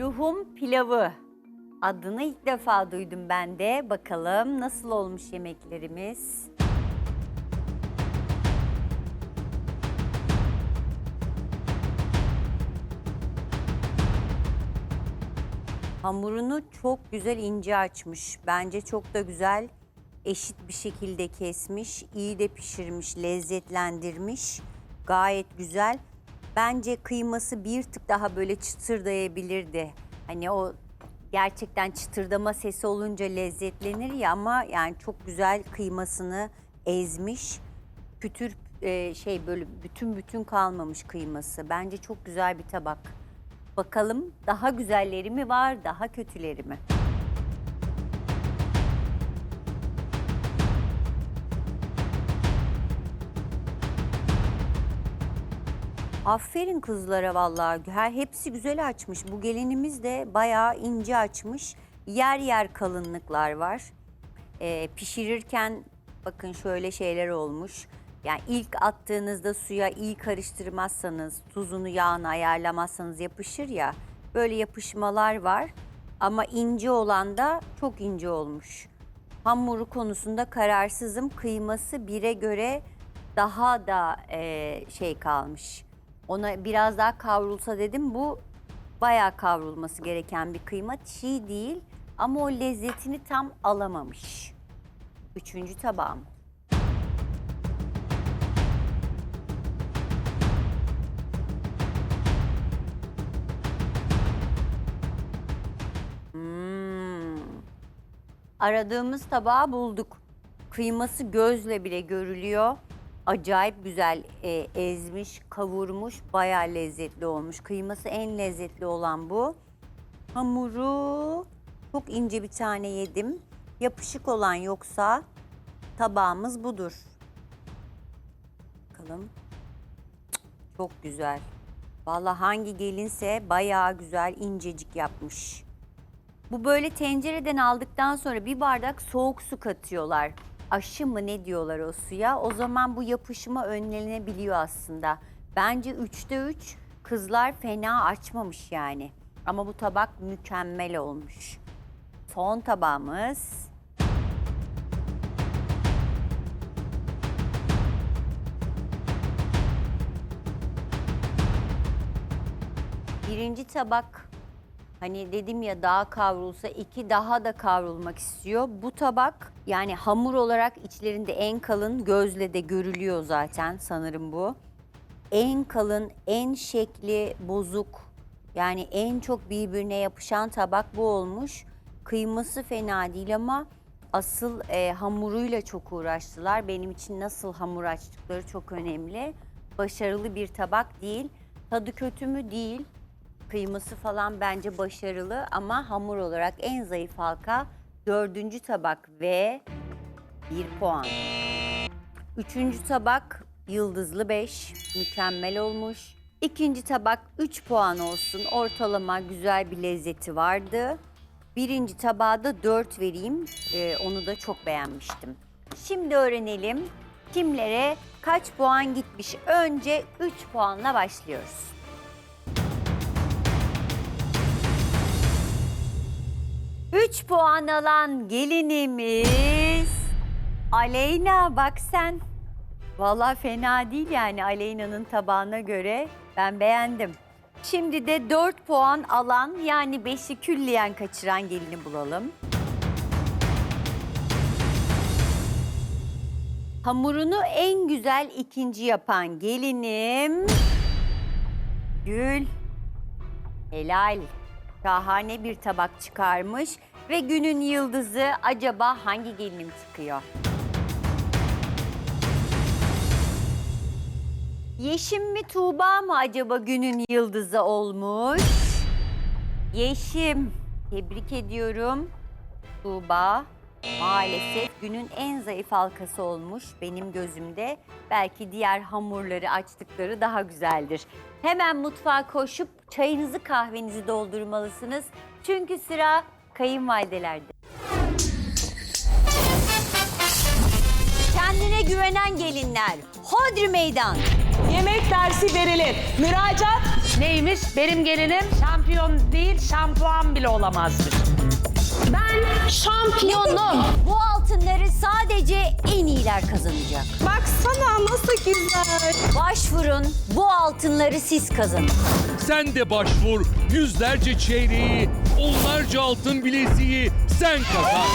Luhum pilavı. Adını ilk defa duydum ben de. Bakalım nasıl olmuş yemeklerimiz. Hamurunu çok güzel ince açmış. Bence çok da güzel eşit bir şekilde kesmiş. iyi de pişirmiş, lezzetlendirmiş. Gayet güzel. Bence kıyması bir tık daha böyle çıtırdayabilirdi. Hani o gerçekten çıtırdama sesi olunca lezzetlenir ya ama yani çok güzel kıymasını ezmiş. Pütür e, şey böyle bütün bütün kalmamış kıyması. Bence çok güzel bir tabak. Bakalım daha güzelleri mi var, daha kötüleri mi? Aferin kızlara vallahi. Her hepsi güzel açmış. Bu gelinimiz de bayağı ince açmış. Yer yer kalınlıklar var. Ee, pişirirken bakın şöyle şeyler olmuş. Yani ilk attığınızda suya iyi karıştırmazsanız, tuzunu yağını ayarlamazsanız yapışır ya. Böyle yapışmalar var. Ama ince olan da çok ince olmuş. Hamuru konusunda kararsızım. Kıyması bire göre daha da e, şey kalmış. Ona biraz daha kavrulsa dedim. Bu bayağı kavrulması gereken bir kıyma. Çiğ değil ama o lezzetini tam alamamış. Üçüncü tabağım. Hmm. Aradığımız tabağı bulduk. Kıyması gözle bile görülüyor. Acayip güzel e, ezmiş, kavurmuş, bayağı lezzetli olmuş. Kıyması en lezzetli olan bu. Hamuru çok ince bir tane yedim. Yapışık olan yoksa tabağımız budur. Bakalım. Çok güzel. Vallahi hangi gelinse bayağı güzel incecik yapmış. Bu böyle tencereden aldıktan sonra bir bardak soğuk su katıyorlar. Aşı mı ne diyorlar o suya? O zaman bu yapışma önlenebiliyor aslında. Bence üçte üç kızlar fena açmamış yani. Ama bu tabak mükemmel olmuş. Son tabağımız. Birinci tabak Hani dedim ya daha kavrulsa iki daha da kavrulmak istiyor. Bu tabak yani hamur olarak içlerinde en kalın gözle de görülüyor zaten sanırım bu. En kalın, en şekli bozuk yani en çok birbirine yapışan tabak bu olmuş. Kıyması fena değil ama asıl e, hamuruyla çok uğraştılar. Benim için nasıl hamur açtıkları çok önemli. Başarılı bir tabak değil. Tadı kötü mü değil. Kıyması falan bence başarılı ama hamur olarak en zayıf halka dördüncü tabak ve bir puan. Üçüncü tabak yıldızlı beş, mükemmel olmuş. İkinci tabak 3 puan olsun, ortalama güzel bir lezzeti vardı. Birinci tabağa da 4 vereyim, Ee, onu da çok beğenmiştim. Şimdi öğrenelim kimlere kaç puan gitmiş. Önce 3 puanla başlıyoruz. Üç puan alan gelinimiz Aleyna bak sen. Vallahi fena değil yani Aleyna'nın tabağına göre ben beğendim. Şimdi de 4 puan alan yani 5'i külliyen kaçıran gelini bulalım. Hamurunu en güzel ikinci yapan gelinim Gül. Helal. Şahane bir tabak çıkarmış ve günün yıldızı acaba hangi gelinim çıkıyor? Yeşim mi Tuğba mı acaba günün yıldızı olmuş? Yeşim. Tebrik ediyorum. Tuğba maalesef günün en zayıf halkası olmuş benim gözümde. Belki diğer hamurları açtıkları daha güzeldir. Hemen mutfağa koşup çayınızı kahvenizi doldurmalısınız. Çünkü sıra kayınvalidelerde. Kendine güvenen gelinler. Hodri meydan. Yemek dersi verilir. Müracaat Neymiş? Benim gelinim şampiyon değil, şampuan bile olamazmış. Ben şampiyonum. Bu altınları sadece en iyiler kazanacak. Baksana nasıl güzel. Başvurun, bu altınları siz kazanın. Sen de başvur. Yüzlerce çeyreği, onlarca altın bileziği sen kazan.